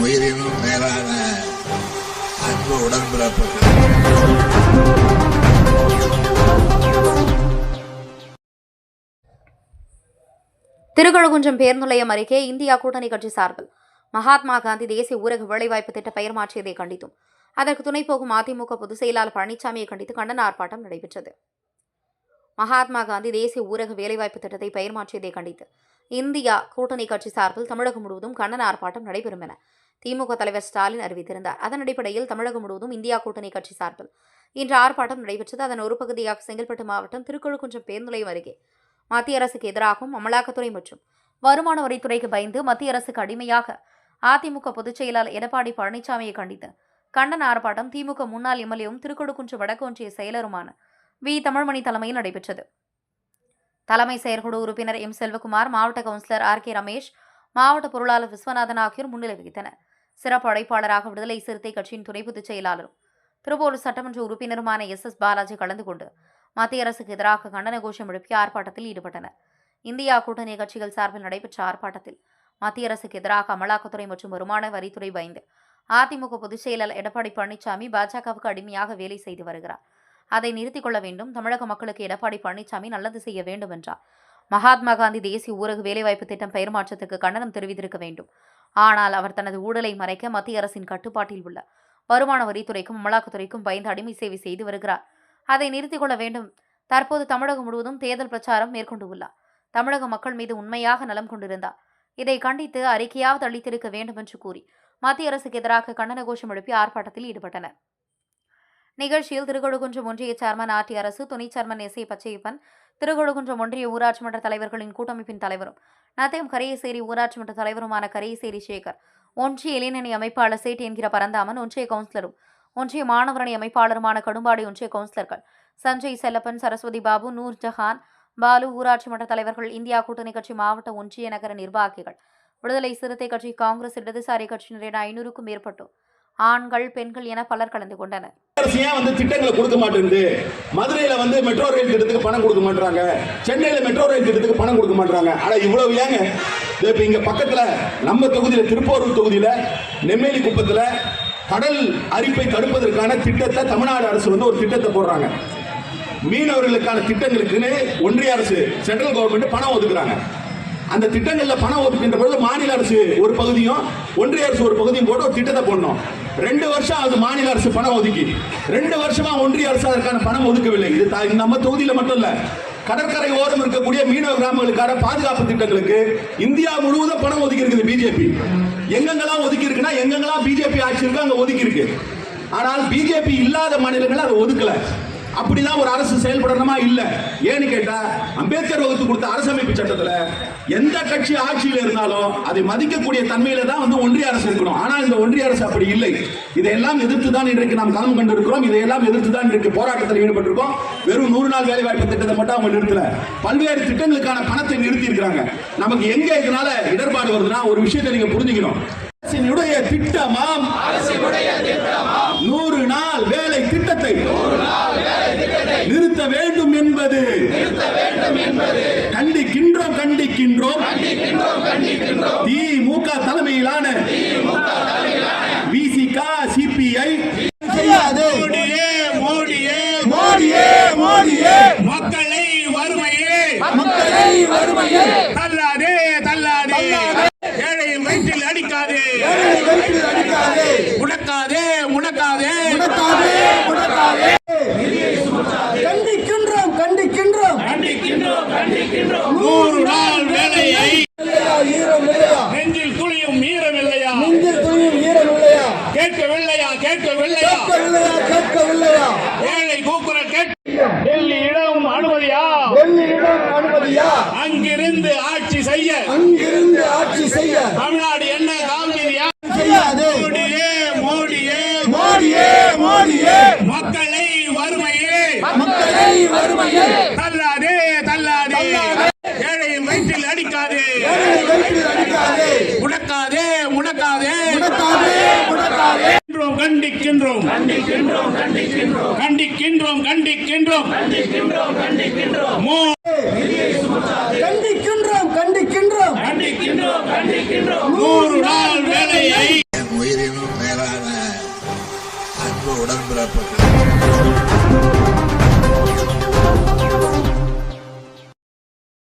உயிரினும் மேலான அன்பு உடன்பிறப்பு திருக்கழுகுன்றம் பேருந்து நிலையம் அருகே இந்தியா கூட்டணி கட்சி சார்பில் மகாத்மா காந்தி தேசிய ஊரக வேலைவாய்ப்பு திட்ட பெயர் மாற்றியதை கண்டித்தும் அதற்கு துணை போகும் அதிமுக பொதுச் செயலாளர் பழனிசாமியை கண்டித்து கண்டன ஆர்ப்பாட்டம் நடைபெற்றது. மகாத்மா காந்தி தேசிய ஊரக வேலைவாய்ப்பு திட்டத்தை பெயர் மாற்றியதை கண்டித்து இந்தியா கூட்டணி கட்சி சார்பில் தமிழகம் முழுவதும் கண்டன ஆர்ப்பாட்டம் நடைபெறும் என திமுக தலைவர் ஸ்டாலின் அறிவித்திருந்தார். அதன் அடிப்படையில் தமிழகம் முழுவதும் இந்தியா கூட்டணி கட்சி சார்பில் இன்று ஆர்ப்பாட்டம் நடைபெற்றது. அதன் ஒரு பகுதியாக செங்கல்பட்டு மாவட்டம் திருக்கழுக்குன்றம் பேருந்து நிலையம் அருகே மத்திய அரசுக்கு எதிராகவும் அமலாக்கத்துறை மற்றும் வருமான வரித்துறைக்கு பயந்து மத்திய அரசுக்கு அடிமையாக அதிமுக பொதுச் செயலாளர் எடப்பாடி பழனிசாமியை கண்டித்து கண்டன ஆர்ப்பாட்டம் திமுக முன்னாள் எம்எல்ஏவும் திருக்கொடுக்குன்று வடக்கு ஒன்றிய செயலருமான வி. தமிழ்மணி தலைமையில் நடைபெற்றது. தலைமை செயற்குழு உறுப்பினர் எம். செல்வகுமார் மாவட்ட கவுன்சிலர் ஆர். கே. ரமேஷ் மாவட்ட பொருளாளர் விஸ்வநாதன் ஆகியோர் முன்னிலை வகித்தனர். சிறப்பு அழைப்பாளராக விடுதலை சிறுத்தை கட்சியின் துணை பொதுச் செயலாளரும் திருப்பூர் சட்டமன்ற உறுப்பினருமான எஸ். எஸ். பாலாஜி கலந்து கொண்டு மத்திய அரசுக்கு எதிராக கண்டன கோஷம் எழுப்பி ஆர்ப்பாட்டத்தில் ஈடுபட்டனர். இந்தியா கூட்டணி கட்சிகள் சார்பில் நடைபெற்ற ஆர்ப்பாட்டத்தில் மத்திய அரசுக்கு எதிராக அமலாக்கத்துறை மற்றும் வருமான வரித்துறை பயந்து அதிமுக பொதுச் செயலாளர் எடப்பாடி பழனிசாமி பாஜகவுக்கு அடிமையாக வேலை செய்து வருகிறார். அதை நிறுத்திக் கொள்ள வேண்டும். தமிழக மக்களுக்கு எடப்பாடி பழனிசாமி நல்லது செய்ய வேண்டும் என்றார் மகாத்மா காந்தி தேசிய ஊரக வேலைவாய்ப்பு திட்டம் பெயர் மாற்றத்துக்கு கண்டனம் தெரிவித்திருக்க வேண்டும். ஆனால் அவர் தனது ஊழலை மறைக்க மத்திய அரசின் கட்டுப்பாட்டில் உள்ள வருமான வரித்துறைக்கும் அமலாக்கத்துறைக்கும் பயந்து அடிமை சேவை செய்து வருகிறார். அதை நிறுத்திக் கொள்ள வேண்டும். தற்போது தமிழகம் முழுவதும் தேர்தல் பிரச்சாரம் மேற்கொண்டுள்ளார் தமிழக மக்கள் மீது உண்மையாக நலம் கொண்டிருந்தார். இதை கண்டித்து அறிக்கையாவது அளித்திருக்க வேண்டும் என்று கூறி மத்திய அரசுக்கு எதிராக கண்டன கோஷம் எழுப்பி ஆர்ப்பாட்டத்தில் ஈடுபட்டனர். நிகழ்ச்சியில் திருக்கொடுகுன்றம் ஒன்றிய சேர்மன் ஆர்டி அரசு துணை chairman S A Pachaiyappan Thirukodukundram ஒன்றிய ஊராட்சி மன்ற தலைவர்களின் கூட்டமைப்பின் தலைவரும் நத்தயம் கரையசேரி ஊராட்சி மன்ற தலைவருமான கரையசேரி சேகர் ஒன்றிய இளைஞணி அமைப்பாளர் சேட் என்கிற பரந்தாமன் ஒன்றிய கவுன்சிலரும் ஒன்றிய மாணவரணி அமைப்பாளருமான கடும்பாடி ஒன்றிய கவுன்சிலர்கள் சஞ்சய் செல்லப்பன் சரஸ்வதி பாபு நூர் ஜஹான் பாலு ஊராட்சி மன்ற தலைவர்கள் இந்தியா கூட்டணி கட்சி மாவட்ட ஒன்றிய நகர நிர்வாகிகள் விடுதலை சிறுத்தை கட்சி காங்கிரஸ் இடதுசாரி கட்சியினர் என ஐநூறுக்கும் மேற்பட்டோர் ஆண்கள் பெண்கள் என பலர் கலந்து கொண்டனர். அரசு ஏன் வந்து திட்டங்களை கொடுக்க மாட்டேங்குது. மதுரையில வந்து மெட்ரோ ரயில் திட்டத்துக்கு பணம் கொடுக்க மாட்டாங்க சென்னையில மெட்ரோ ரயில் திட்டத்துக்கு பணம் கொடுக்க மாட்டாங்க ஆனா இவ்வளவு ஏங்க? இப்ப இங்க பக்கத்துல நம்ம தொகுதியில திருப்போரூர் தொகுதியில நெம்மேலி குப்பத்துல கடல் அரிப்பை தடுப்பதற்கான திட்டத்தை தமிழ்நாடு அரசு வந்து ஒரு திட்டத்தை போடுறாங்க. மீனவர்களுக்கான திட்டங்களுக்குன்னு ஒன்றிய அரசு சென்ட்ரல் கவர்மெண்ட் பணம் ஒதுக்குறாங்க. அந்த திட்டங்களில் பணம் ஒதுக்கின்ற பொழுது மாநில அரசு ஒரு பகுதியும் ஒன்றிய அரசு ஒரு பகுதியும் போட்டு ஒரு திட்டத்தை போடணும். ரெண்டு வருஷம் அது மாநில அரசு பணம் ஒதுக்கி. ரெண்டு வருஷமா ஒன்றிய அரசு அதற்கான பணம் ஒதுக்கவில்லை. இது த- நம்ம தொகுதியில் மட்டும் இல்ல. கடற்கரை ஓரம் இருக்கக்கூடிய மீனவ கிராமங்களுக்கான பாதுகாப்பு திட்டங்களுக்கு இந்தியா முழுவதும் பணம் ஒதுக்கி இருக்குது பிஜேபி எங்கெங்கெல்லாம் ஒதுக்கி இருக்குன்னா எங்கெங்கெல்லாம் பிஜேபி ஆட்சி இருக்கு அங்க ஒதுக்கி இருக்கு ஆனால் பிஜேபி இல்லாத மாநிலங்கள் அதை ஒதுக்கல. அப்படிதான் ஒரு அரசு செயல்படணுமா? இல்ல. ஏன்னு கேட்டா அம்பேத்கர் வகுத்து கொடுத்த அரசமைப்பு சட்டத்துல எந்த கட்சி ஆட்சியில் இருந்தாலும் அதை மதிக்கக்கூடிய தன்மையில தான் வந்து ஒன்றிய அரசு இருக்கணும். ஆனா இந்த ஒன்றிய அரசு அப்படி இல்லை. இதையெல்லாம் எதிர்த்து தான் இன்றைக்கு நாம் களம் கண்டிருக்கிறோம். இதையெல்லாம் எதிர்த்து தான் இன்றைக்கு போராட்டத்தில் ஈடுபட்டிருக்கோம். வெறும் நூறு நாள் வேலை வாய்ப்பு திட்டத்தை மட்டும் அவங்க நிறுத்தல. பல்வேறு திட்டங்களுக்கான பணத்தை நிறுத்தி இருக்கிறாங்க. நமக்கு எங்க இதனால இடர்பாடு வருதுன்னா ஒரு விஷயத்தை நீங்க புரிஞ்சுக்கணும். அரசினுடைய திட்டமாம். நூறு நாள் வேலை திட்டத்தை நிறுத்த வேண்டும் என்பது கண்டிக்கின்றோம் கண்டிக்கின்றோம் திமுக தலைமையிலான விசிக சிபிஐ செய்யாது மோடியே மோடியே மோடியே மோடியே மக்களை வறுமையே மக்களை வறுமையை தள்ளாதே தள்ளாதே ஏழையின் வயிற்றில் அடிக்காதே ஏழை வயிற்றில் அடிக்காதே முடக்காதே முடக்காதே முடக்காதே முடக்காதே கண்டிக்கின்றோம். கண்டிக்கின்றோம் நூறு நாள் வேலையை. ஈரம் இல்லையா நெஞ்சில் துளியும் ஈரம் இல்லையா நெஞ்சில் துணியும் ஈரம் இல்லையா கேட்கவில்லையா? கேட்கவில்லையா? கேட்கவில்லையா? கேட்கவில்லையா? ஏழை கூக்குரல் கேட்க டெல்லி இடம் அனுமதியா? வெள்ளியிடம் அனுமதியா? அங்கிருந்து ஆட்சி செய்ய. அங்கிருந்து ஆட்சி செய்ய. தமிழ்நாடு என்ன காவிரியா செய்யாது மோடியே மோடியே மோடியே. மக்களை வறுமையே. மக்களை வறுமையை. தள்ளாதே தள்ளாதே. ஏழையின் வயிற்றில் அடிக்காதே. ஏழை வயிற்றில் அடிக்காதே. முடக்காதே முடக்காதே முடக்காதே முடக்காதே கண்டிக்கின்றோம் கண்டிக்கின்றோம். கண்டிக்கின்றோம் கண்டிக்கின்றோம். கண்டிக்கின்றோம் கண்டிக்கின்றோம். கண்டிக்கின்றோம் para